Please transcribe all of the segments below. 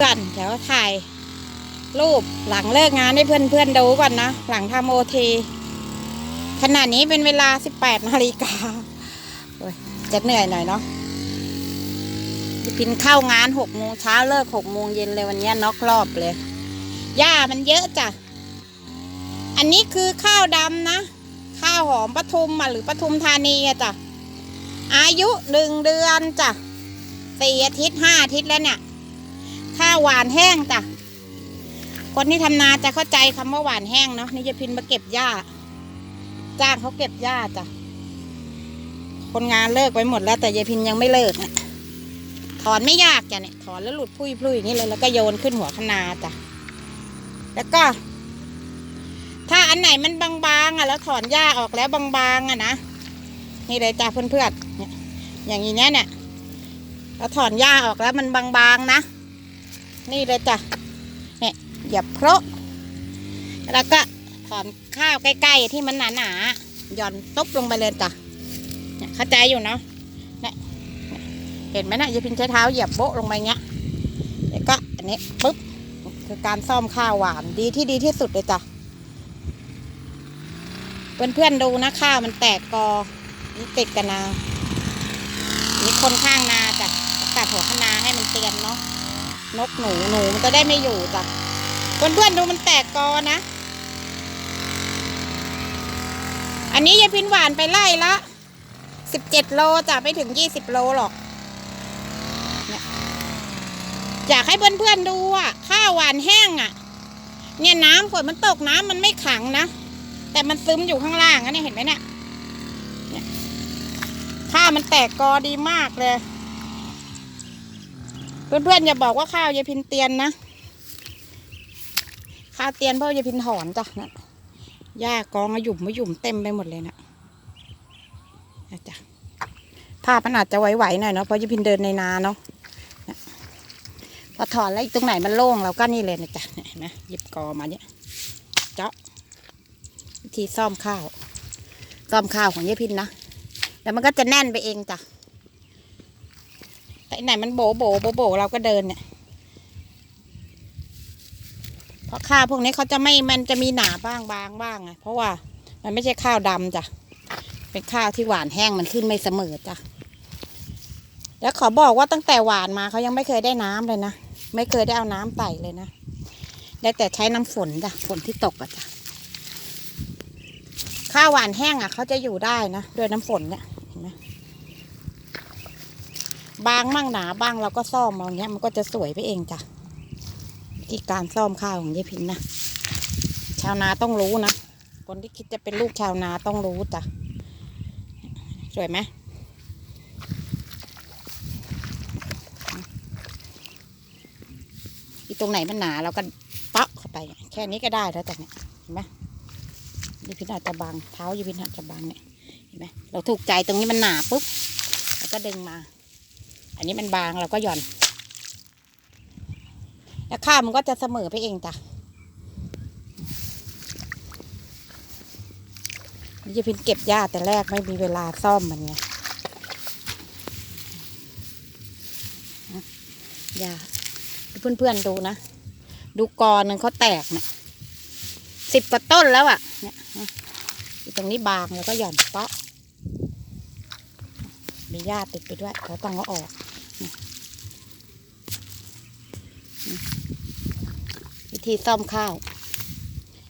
อนเดี๋ยวถ่ายรูปหลังเลิกงานให้เพื่อนๆดูก่อนนะ หลังทำโอทีขณะนี้เป็นเวลา 18นาฬิกาโอ้ยจะเหนื่อยหน่อยเนาะจะพินเข้างาน6โมงเช้าเลิก6โมงเย็นเลยวันนี้น็อกรอบเลย หญ้ามันเยอะจ้ะ อันนี้คือข้าวดำนะ ข้าวหอมปทุมอะหรือปทุมธานีอะจ้ะ อายุหนึ่งเดือนจ้ะสี่อาทิตย์ห้าอาทิตย์แล้วเนี่ยาหวานแห้งจ้ะคนที่ทำนาจะเข้าใจคำว่าหวานแห้งเนาะนี่จะพินมาเก็บหญ้า จ้างเขาเก็บหญ้าจ้ะคนงานเลิกไปหมดแล้ว แต่ยายพินยังไม่เลิกนะถอนไม่ยากจ้ะเนี่ยถอนแล้วหลุดพุยพุยอย่างนี้เลยแล้วก็โยนขึ้นหัวคนาจ้ะแล้วก็ ถ้าอันไหนมันบางๆอะ แล้วถอนหญ้าออกแล้วบางๆอะนะนี่เลยจ้ะเพื่อนๆเนี่ยอย่างนี้เนี้ยเนี่ยแล้วถอนหญ้าออกแล้วมันบางๆนะ นี่เลยจ้ะเนี่ยหยียบเพราะ แล้วก็ถอนข้าวใกล้ๆที่มันหนาๆหย่อนตบลงไปเลยจ้ะเนี่ยเข้าใจอยู่เนาะเนี่ยเห็นไหมนะอย่าพินใช้เท้าเหยียบโบะลงไปเงี้ยแล้วก็อันนี้ปุ๊บคือการซ่อมข้าวหวานดีที่ดีที่สุดเลยจ้ะเพื่อนๆดูนะข้าวมันแตกกอนี่ติดกันนานี่คนข้างนาจ้ะตัดหัวคะนาให้มันเตียนเนาะ นกหนูหนูมันจะได้ไม่อยู่จ้ะเพื่อนๆดูมันแตกกอนะ อันนี้ยายพินหวานไปไล่ละสิบเจ็ดโลจ้ะไม่ถึงยี่สิบโลหรอกอยากให้เพื่อนๆดูอะ ข้าวหวานแห้งอะ เนี่ยน้ำฝนมันตกน้ำมันไม่ขังนะ แต่มันซึมอยู่ข้างล่างนะเนี่ยเห็นไหมเนี่ยเนี่ยข้าวมันแตกกอดีมากเลย เพื่อนๆอย่าบอกว่าข้าวยายพินเตียนนะ ข้าวเตียนเพราะยายพินถอนจ้ะนะหญ้ากองอะหยุ่มมาหยุ่มเต็มไปหมดเลยนะนะจ้ะภาพมันอาจจะไหวๆหน่อยเนาะเพราะยายพินเดินในนาเนาะพอถอนแล้วอีกตรงไหนมันโล่งเราก็นี่เลยนะจ๊ะเห็นไหมหยิบกอมาเนี่ยเจาะวิธีซ่อมข้าวซ่อมข้าวของยายพินนะแล้วมันก็จะแน่นไปเองจ้ะ ไหนมันโบโบโบโบเราก็เดินเนี่ยเพราะข้าวพวกนี้เขาจะไม่มันจะมีหนาบ้างบางบ้างอะเพราะว่ามันไม่ใช่ข้าวดำจ้ะเป็นข้าวที่หวานแห้งมันขึ้นไม่เสมอจ้ะแล้วขอบอกว่าตั้งแต่หวานมาเขายังไม่เคยได้น้ำเลยนะไม่เคยได้เอาน้ำไต่เลยนะได้แต่ใช้น้ำฝนจ้ะฝนที่ตกอะจ้ะข้าวหวานแห้งอะเขาจะอยู่ได้นะด้วยน้ำฝนเนี่ย บางมั่งหนาบ้างเราก็ซ่อมเอาเนี้ยมันก็จะสวยไปเองจ้ะที่การซ่อมข้าวของยายพินนะชาวนาต้องรู้นะคนที่คิดจะเป็นลูกชาวนาต้องรู้จ้ะสวยไหมอีตรงไหนมันหนาเราก็เปาะเข้าไปแค่นี้ก็ได้แล้วแต่เนี่ยเห็นไหมยีพินอาจจะบางเท้ายีพินอาจจะบางเนี่ยเห็นไหมเราถูกใจตรงนี้มันหนาปุ๊บแล้วก็ดึงมา อันนี้มันบางเราก็หย่อน แล้วข้าวมันก็จะเสมอไปเองจ้ะนี่ยีพินเก็บหญ้าแต่แรกไม่มีเวลาซ่อมมันไงหญ้าเพื่อนๆดูนะ ดูกอนึงเขาแตกเนี่ยสิบกว่าต้นแล้วอะ เนี่ยตรงนี้บางแล้วก็หย่อนเปาะมีหญ้าติดไปด้วยเราต้องเอาออกนี่นี่วิ ธีซ่อมข้าว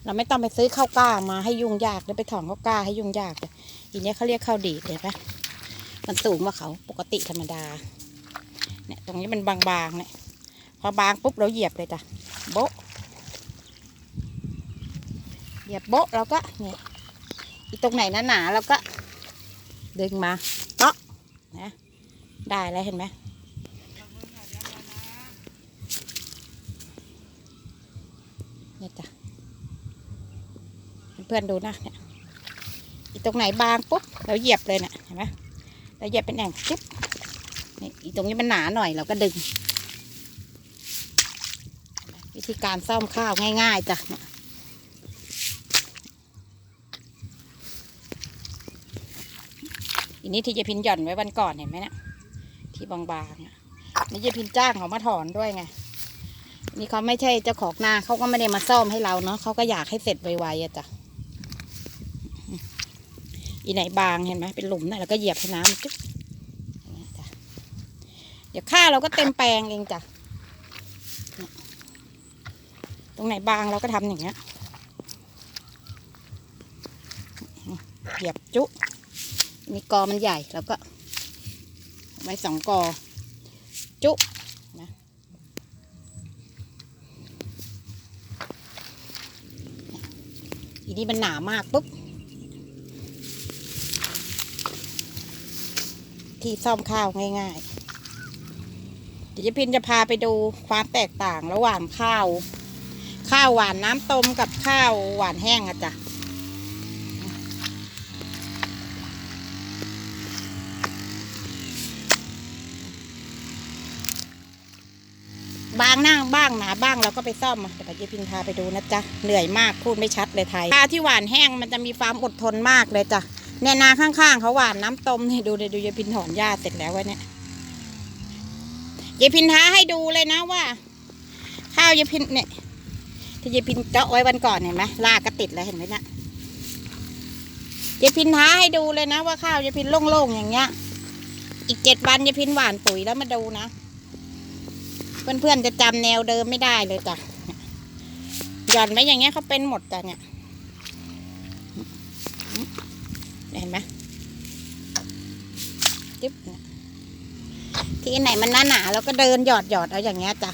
เราไม่ต้องไปซื้อข้าวกล้ามาให้ยุ่งยากหรือไปถอนข้าวกล้าให้ยุ่งยากเลยทีนี้เขาเรียกข้าวดีดเลยปะมันสูงกว่าเขาปกติธรรมดา เนี่ยตรงนี้มันบางๆเนี่ยพอบางปุ๊บเราเหยียบเลยจ้ะโบ๊ะเหยียบโบ๊ะเราก็เนี่ยอีตรงไหนหนาๆเราก็ดึงมาเนาะนะได้แล้วเห็นไหม เนี่ยจ้ะเพื่อนดูนะเนี่ยอีตรงไหนบางปุ๊บเราเหยียบเลยเนี่ยเห็นไหมเราเหยียบเป็นแอ่งจิ๊บนี่อีตรงนี้มันหนาหน่อยเราก็ดึง วิธีการซ่อมข้าวง่าย ๆจ้ะเนี่ยอันนี้ที่ยายพินหย่อนไว้วันก่อนเห็นไหมเนะี่ยที่บางๆอะนี่ยายพินจ้างเขามาถอนด้วยไง นี่เขาไม่ใช่เจ้าของนาเขาก็ไม่ได้มาซ่อมให้เราเนาะเขาก็อยากให้เสร็จไวๆอะจ้ะอีไหนบางเห็นไหมเป็นหลุมนะแล้วก็เหยียบให้น้ำจุ๊บอย่างเดี๋ยวข้าเราก็เต็มแปลงเองจ้ะตรงไหนบางเราก็ทำอย่างเงี้ยเหยียบจุ๊มีกอมันใหญ่เราก็ไว้สองกอ จุนะ ทีนี้มันหนามากปุ๊บที่ซ่อมข้าวง่ายๆเดี๋ยวพินจะพาไปดูความแตกต่างระหว่างข้าว ข้าวหวานน้ำต้มกับข้าวหวานแห้งอะจ้ะ บางนั่งบ้างหนาบ้างเราก็ไปซ่อมมาเดี๋ยวเจะพินพาไปดูนะจ๊ะเหนื่อยมากพูดไม่ชัดเลยไทยข้าวที่หวานแห้งมันจะมีความอดทนมากเลยจ้ะเนี่ยนาข้างๆเขาหวานน้ำต้มนี่ดูเดี๋ยดูเยายพินถอนหญ้าเสร็จแล้ววะเนี่ยเยายพินท้าให้ดูเลยนะว่า ข้าวเยายพินเนี่ยที่เยายพินเจาะไว้วันก่อนเห็นไหมลากก็ติดแล้วเห็นไหมนี่ยเยายพินท้าให้ดูเลยนะว่าข้าวเยายพินโล่งๆอย่างเงี้ย อีกเจ็ดวันเยายพินหวานปุ๋ยแล้วมาดูนะ เพื่อนๆจะจำแนวเดิมไม่ได้เลยจ้ะหย่อนไว้อย่างเงี้ยเขาเป็นหมดจ้ะเนี่ยเห็นไหมจิ๊บที่ไหนมันหนาหนาๆเราก็เดินหยอดหยอดเอาอย่างเงี้ยจ้ะ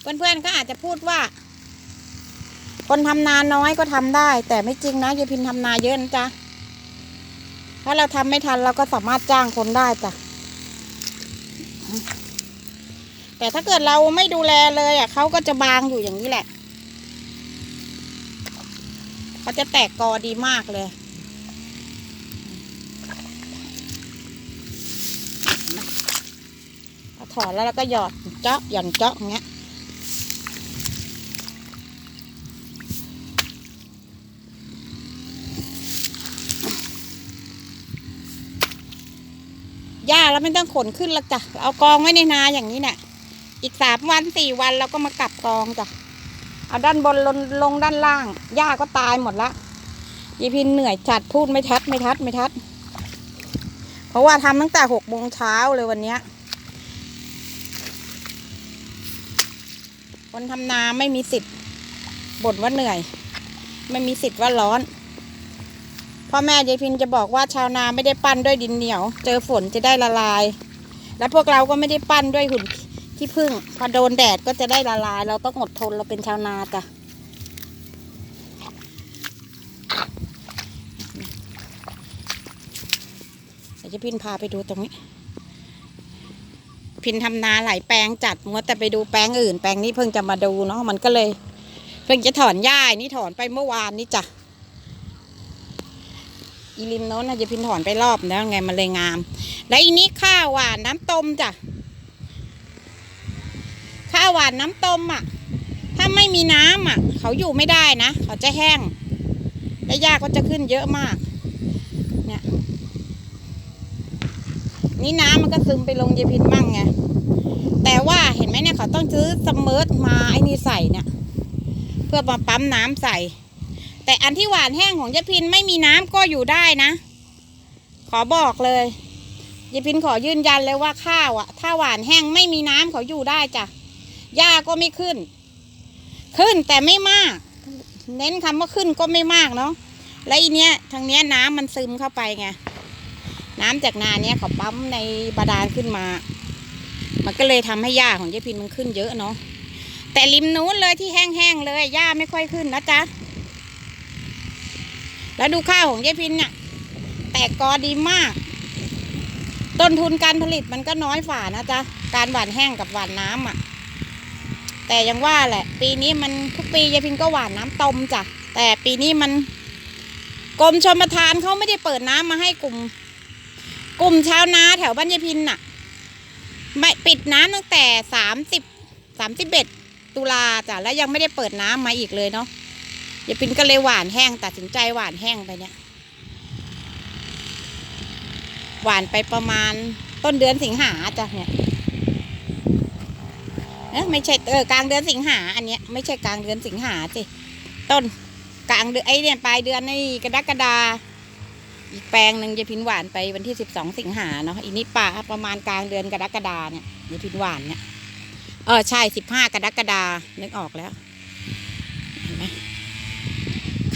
เพื่อนๆก็อาจจะพูดว่า คนทำนาน้อยก็ทำได้ แต่ไม่จริงนะยายพินทำนาเยอะนะจ๊ะถ้าเราทำไม่ทันเราก็สามารถจ้างคนได้จ้ะ แต่ถ้าเกิดเราไม่ดูแลเลยอะเขาก็จะบางอยู่อย่างนี้แหละเขาจะแตกกอดีมากเลยถอนแล้วเราก็หยอดเจาะหย่อนเจาะอย่างเงี้ยหญ้าแล้วไม่ต้องขนขึ้นแล้วจ้ะ เอากองไว้ในนาอย่างนี้เนี่ย อีกสามวันสี่วันเราก็มากลับกองจ้ะเอาด้านบนลงลงด้านล่างหญ้าก็ตายหมดละยีพินเหนื่อยจัดพูดไม่ทัดไม่ทัดไม่ทัด เพราะว่าทำตั้งแต่หกโมงเช้าเลยวันเนี้ยคนทำนาไม่มีสิทธิ์บ่นว่าเหนื่อย ไม่มีสิทธิ์ว่าร้อนพ่อแม่ยายพินจะบอกว่าชาวนาไม่ได้ปั้นด้วยดินเหนียว เจอฝนจะได้ละลาย แล้วพวกเราก็ไม่ได้ปั้นด้วยหุ่น ที่พึ่งพอโดนแดดก็จะได้ละลาย เราต้องอดทนเราเป็นชาวนาจ้ะเดี๋ยวจะพินพาไปดูตรงนี้ พินทำนาหลายแปลงจัดมัวแต่ไปดูแปลงอื่น แปลงนี้เพิ่งจะมาดูเนาะมันก็เลย เพิ่งจะถอนหญ้านี่ถอนไปเมื่อวานนี่จ้ะอีริมโน้นนะจะพินถอนไปรอบแล้วไงมันเลยงาม และอีนี้ข้าวหวานน้ำต้มจ้ะาหวานน้ำต้มอะ ถ้าไม่มีน้ำอะ เขาอยู่ไม่ได้นะ เขาจะแห้ง และหญ้าก็จะขึ้นเยอะมาก เนี่ย นี่น้ำมันก็ซึมไปลงเยพินมั่งไง แต่ว่าเห็นไหมเนี่ยเขาต้องซื้อสเมิร์มาไอ้นี่ใส่เนี่ย เพื่อมาปั๊มน้ำใส่ แต่อันที่หวานแห้งของเยพินไม่มีน้ำก็อยู่ได้นะ ขอบอกเลยเยายพินขอยืนยันเลยว่าข้าวอะถ้าหวานแห้งไม่มีน้ำเขาอยู่ได้จ้ะ หญ้าก็ไม่ขึ้น ขึ้นแต่ไม่มาก เน้นคำว่าขึ้นก็ไม่มากเนาะและอีเนี้ยทางเนี้ยน้ำมันซึมเข้าไปไงน้ำจากนาเนี้ยเขาปั๊มในบาดาลขึ้นมา มันก็เลยทำให้หญ้าของยายพินมันขึ้นเยอะเนาะแต่ริมนู้นเลยที่แห้งๆเลยหญ้าไม่ค่อยขึ้นนะจ๊ะแล้วดูข้าวของยายพินเนี่ยแตกกอดีมาก ต้นทุนการผลิตมันก็น้อยฝ่านะจ๊ะการหว่านแห้งกับหว่านน้ำอะ แต่ยังว่าแหละ ปีนี้มันทุกปียายพินก็หว่านน้ำต้มจ้ะแต่ปีนี้มันกรมชลประทานเขาไม่ได้เปิดน้ำมาให้กลุ่ม กลุ่มชาวนาแถวบ้านยายพินน่ะไม่ปิดน้ำตั้งแต่สามสิบสามสิบเอ็ดตุลาจ้ะแล้วยังไม่ได้เปิดน้ำมาอีกเลยเนาะยายพินก็เลยหว่านแห้งตัดสินใจหว่านแห้งไปเนี่ยหวานไปประมาณต้นเดือนสิงหาจ้ะเนี่ย เอ้ยไม่ใช่เออกลางเดือนสิงหาอันเนี้ยไม่ใช่กลางเดือนสิงหาสิต้นกลางเดือนไอ้เนี่ยปลายเดือนในกรกฎาอีกแปลงหนึ่งจะพินหวานไปวันที่สิบสองสิงหาเนาะอีนี่ป่าประมาณกลางเดือนกรกฎาเนี่ยจะพินหวานเนี่ยเออใช่สิบห้ากรกฎานึกออกแล้วเห็นไหม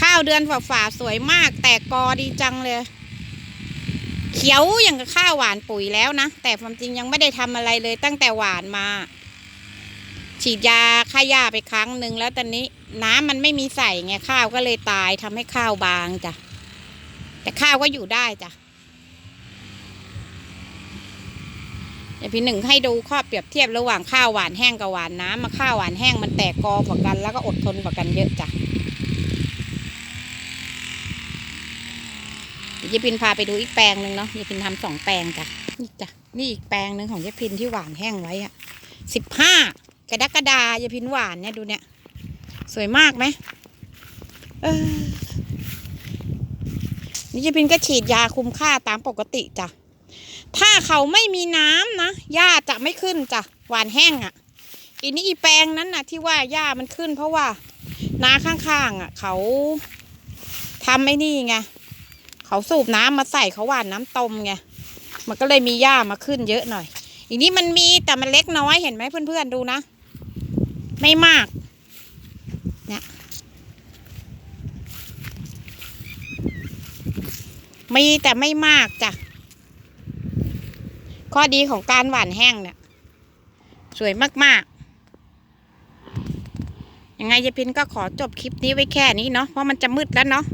ข้าวเดือนฝ่าสวยมาก แตกกอดีจังเลย เขียวอย่างกับข้าวหวานปุ๋ยแล้วนะ แต่ความจริงยังไม่ได้ทำอะไรเลยตั้งแต่หวานมา ฉีดยาฆ่าหญ้าไปครั้งหนึ่งแล้วตอนนี้ น้ำมันไม่มีใส่ไงข้าวก็เลยตายทำให้ข้าวบางจ้ะแต่ข้าวก็อยู่ได้จ้ะเดี๋ยวพี่หนึ่งให้ดูข้อเปรียบเทียบระหว่างข้าวหวานแห้งกับหวานน้ำมาข้าวหวานแห้งมันแตกกอกว่ากัน แล้วก็อดทนกว่ากันเยอะจ้ะเยวยายพินพาไปดูอีกแปลงหนึ่งเนาะยายพินทำสองแปลงจ้ะนี่จ้ะนี่อีกแปลงหนึ่งของยายพินที่หวานแห้งไว้อะสิบห้า กระดากฎายายพินหวานเนี่ยดูเนี่ย สวยมากไหมเออนี่ยายพินก็ฉีดยาคุมค่าตามปกติจ้ะถ้าเขาไม่มีน้ำนะหญ้าจะไม่ขึ้นจ้ะหวานแห้งอะ่ะอีนี่อีแปลงนั้นน่ะ ที่ว่าหญ้ามันขึ้น เพราะว่านาข้างๆอะ เขาทำไม่นี่ไงเขาสูบน้ำมาใส่เขาหว่านน้ำต้มไงมันก็เลยมีหญ้ามาขึ้นเยอะหน่อย อีนี้มันมีแต่มันเล็กน้อยเห็นไหมเพื่อนๆดูนะ ไม่มากเนี่ยมีแต่ไม่มากจ้ะ ข้อดีของการหว่านแห้งเนี่ย สวยมากๆ ยังไงยายพินก็ขอจบคลิปนี้ไว้แค่นี้เนาะ เพราะมันจะมืดแล้วเนาะ